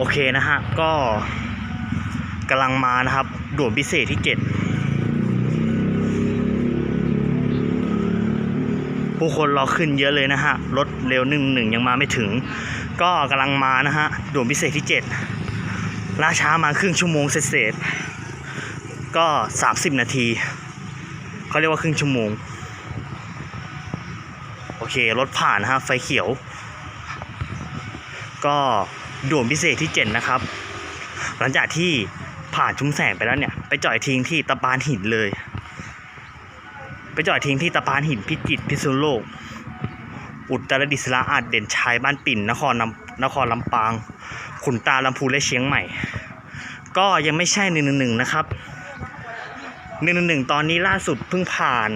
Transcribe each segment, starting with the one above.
โอเคนะฮะ ก็กำลังมานะครับ ด่วนพิเศษที่7ผู้คนรอขึ้นเยอะเลยนะฮะ รถเร็วหนึ่งหนึ่งยังมาไม่ถึง ก็กำลังมานะฮะ ด่วนพิเศษที่7ล่าช้ามาครึ่งชั่วโมงเศษๆก็ 30 นาที เขาเรียกว่าครึ่งชั่วโมง โอเค รถผ่านนะฮะ ไฟเขียว ก็ ด่วนพิเศษที่ 7 นะครับ หลังจากที่ผ่านชุมแสงไปแล้วเนี่ย ไปจอดทิ้งที่ตะปานหินเลย ไปจอดทิ้งที่ตะปานหินพิจิตรพิษณุโลก อุตรดิตถ์สระอาจเด่นชัยบ้านปิ่นนครลำนครลำปาง ขุนตาลำพูนและเชียงใหม่ ก็ยังไม่ใช่หนึ่งหนึ่งนะครับหนึ่งหนึ่งตอนนี้ล่าสุดเพิ่งผ่าน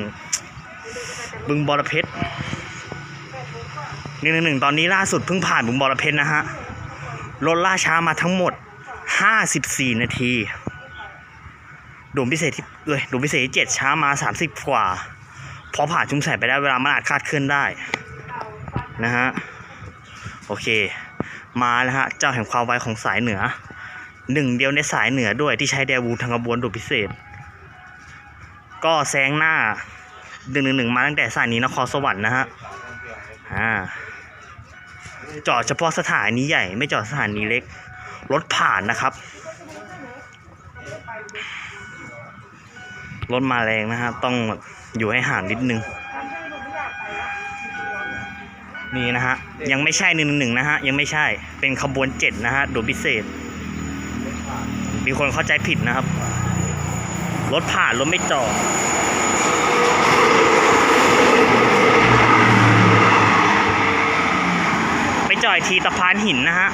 บึงบอระเพ็ดหนึ่งหนึ่งตอนนี้ล่าสุดเพิ่งผ่านบึงบอระเพ็ดนะฮะ รถล่าช้ามาทั้งหมด 54 นาทีด่วนพิเศษที่เอ้ยด่วนพิเศษที่7ช้ามา 30 กว่า พอผ่านชุมแสงไปได้เวลามันอาจคาดเคลื่อนได้ นะฮะ โอเค มาแล้วฮะ เจ้าแห่งความไวของสายเหนือ หนึ่งเดียวในสายเหนือด้วยที่ใช้แดวูทางกระบวนด่วนพิเศษ ก็แซงหน้าหนึ่งหนึ่งหนึ่งมาตั้งแต่สถานีนครสวรรค์นะฮะ อ่า จอดเฉพาะสถานีใหญ่ไม่จอดสถานีเล็ก รถผ่านนะครับ รถมาแรงนะฮะต้องอยู่ให้ห่างนิดนึง นี่นะฮะ ยังไม่ใช่หนึ่งหนึ่งนะฮะ ยังไม่ใช่เป็นขบวนเจ็ดนะฮะโดยพิเศษ มีคนเข้าใจผิดนะครับ รถผ่านรถไม่จอด ไป จอดอีกทีตะพานหินนะฮะ